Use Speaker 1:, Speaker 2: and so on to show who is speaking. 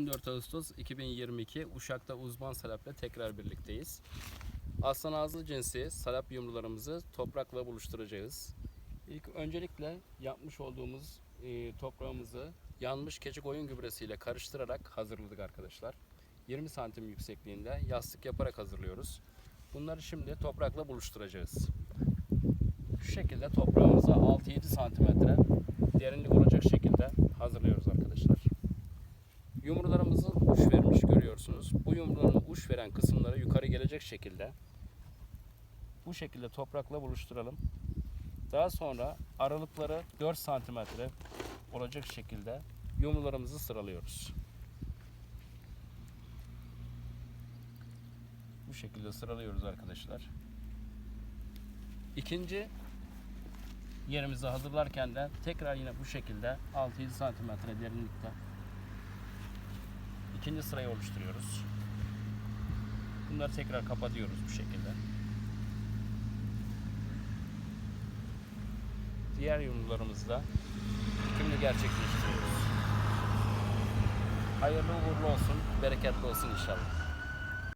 Speaker 1: 14 Ağustos 2022 Uşak'ta uzman salapla tekrar birlikteyiz. Aslan ağızlı cinsi salap yumrularımızı toprakla buluşturacağız. İlk öncelikle yapmış olduğumuz e, toprağımızı yanmış keçi koyun gübresiyle karıştırarak hazırladık arkadaşlar. 20 santim yüksekliğinde yastık yaparak hazırlıyoruz. Bunları şimdi toprakla buluşturacağız. Şu şekilde toprağımızı 6-7 santimetre derinlik olacak şekilde hazırlıyoruz arkadaşlar. Yumrularımızı uç vermiş görüyorsunuz. Bu uç veren kısımları yukarı gelecek şekilde bu şekilde toprakla buluşturalım. Daha sonra aralıkları 4 santimetre olacak şekilde yumrularımızı sıralıyoruz. Bu şekilde sıralıyoruz arkadaşlar. İkinci yerimizi hazırlarken de tekrar yine bu şekilde 6-7 santimetre derinlikte ikinci sırayı oluşturuyoruz. Bunları tekrar kapatıyoruz bu şekilde. Diğer yumrularımızı da şimdi gerçekleştiriyoruz. Hayırlı uğurlu olsun, bereketli olsun inşallah.